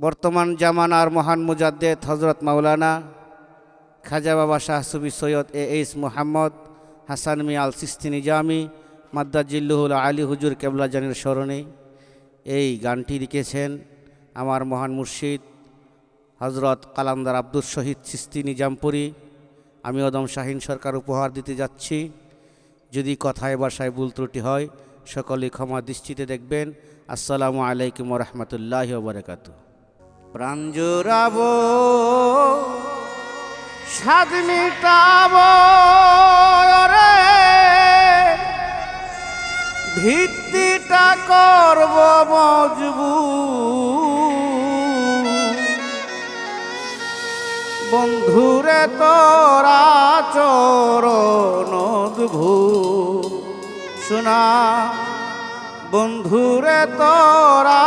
বর্তমান জামানার মহান মুজাদ্দেদ হজরত মাওলানা খাজা বাবা শাহ সুবি সৈয়দ এ এইস মোহাম্মদ, হাসান মিয়াল সিস্তি নিজামি মাদ্দাজিল্লুহুল আলী হুজুর কেবলা জানির স্মরণে এই গানটি লিখেছেন আমার মহান মুর্শিদ হজরত কালামদার আব্দুল শহীদ সিস্তি নিজামপুরি আমি অদম শাহিন সরকার উপহার দিতে যাচ্ছি। যদি কথায় বাসায় ভুল ত্রুটি হয়, সকলে ক্ষমা দৃষ্টিতে দেখবেন। আসসালামু আলাইকুম রহমতুল্লাহ বারকাতু প্রাণ জোড়াবো, স্বাদ মিটাবো রে ভিত্তিটা করব মজবুত। বন্ধুরে, তোরা চরণ শোনা, বন্ধুরে, তোরা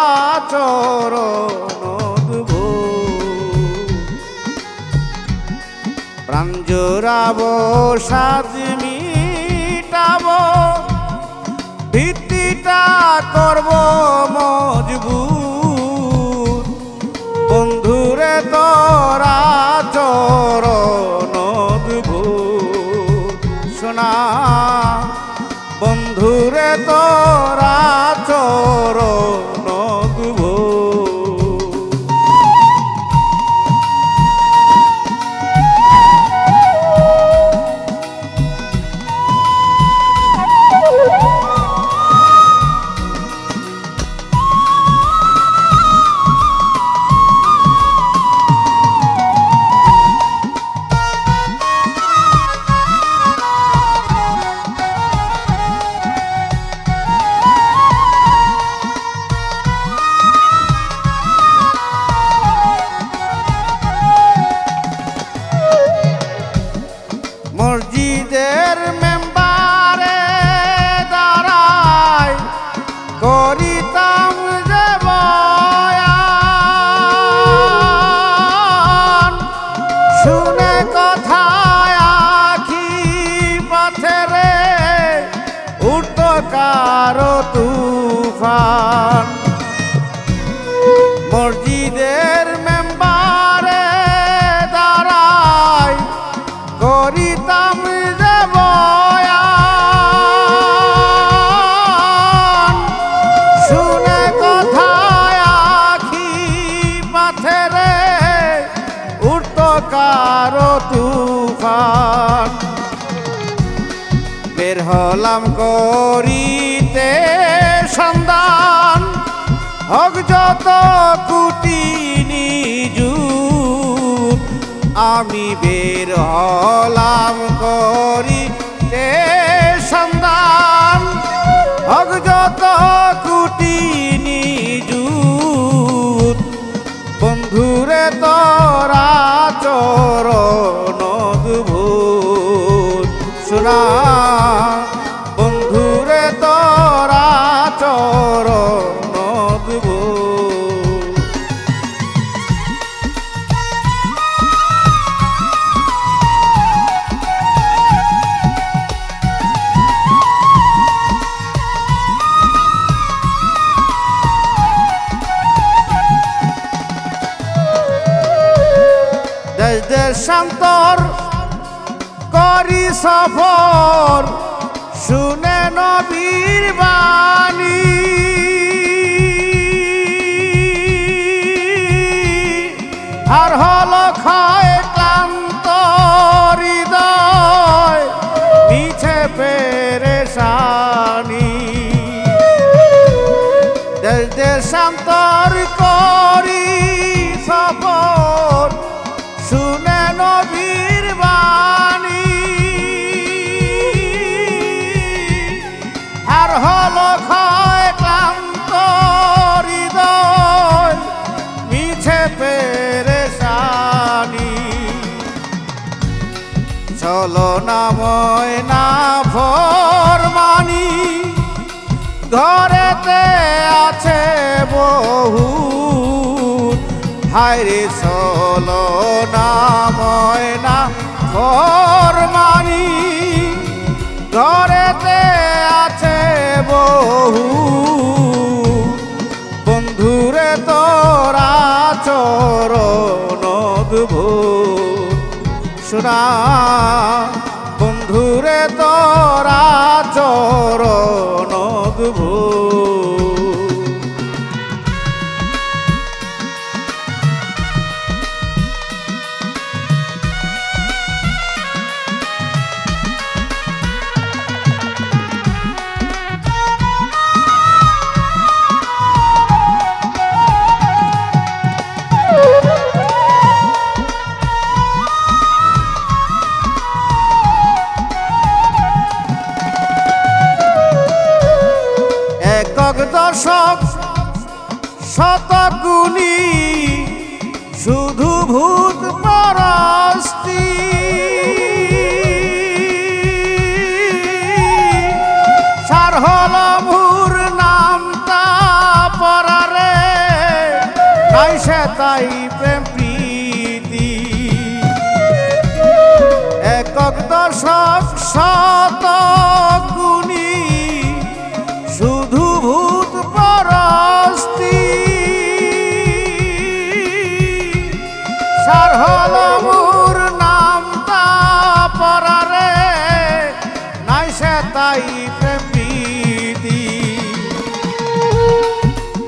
চরণ জোড়াবো সাজ মিটাবো ভিত্তিটা করব মজবুত। কারও তুফান। মসজিদের মেম্বারে দাঁড়াই করিতাম যে বয়ান। শুনে কথায় আখি মাথে রে উঠত কারও তুফান। বের হলাম করিতে হক যত কুটি নিজু আমি বের হলাম করি তে সন্ধান হক যত কুটি নিজু বন্ধুরে তোরা দেশান্তর করি সফর। শুনে নবীর বাণী। আর হল খায় ক্লান্ত ঘরেতে আছে বহু। হায়রে নাময় না ফরমানি ঘরেতে আছে বহু। বন্ধুরে তোরা অদ্ভুত। শোনা, বন্ধুরে তোরা চরণ দশক শতগুণী, শুধু ভূত পরস্তি। সার হল ভুর নামটা পরারে নাই সে তাই প্রেম প্রীতি। একক দশক শত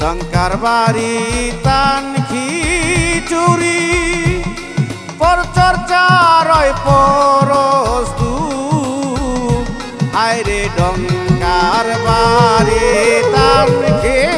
টঙ্কার বাড়ি তান খিচুরি পরচর্চার পরস্তু আইরে ডঙ্কার বাড়ি তান খিচুরি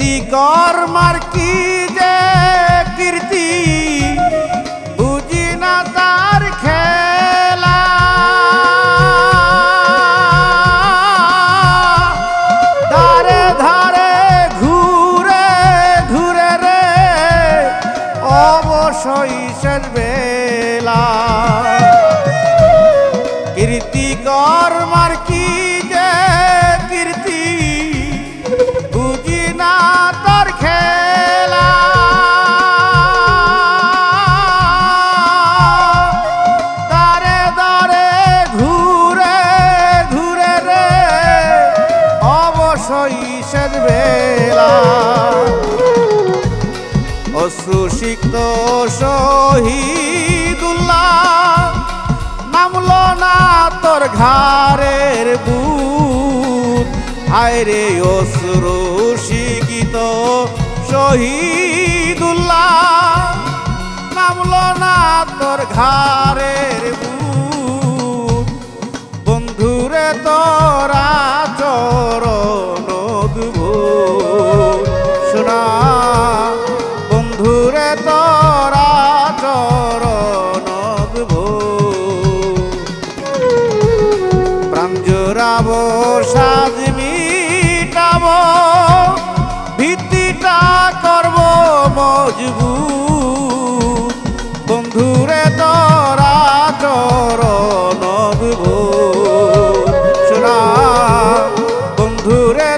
কীর্তি কর্মার কি অশ্রুসিক্ত শহীদুল্লাহ নামল না তোর ঘাড়ের বুট আয়রে অশ্রুসিকিত শহীদুল্লাহ নামল না তোর ঘাড়ের বুট বন্ধুরে তোরা জোড়াব সাজ মিটাব ভিত্তিটা করব মজবুত। বন্ধুরে তোরা চরণ শোনা বন্ধুরে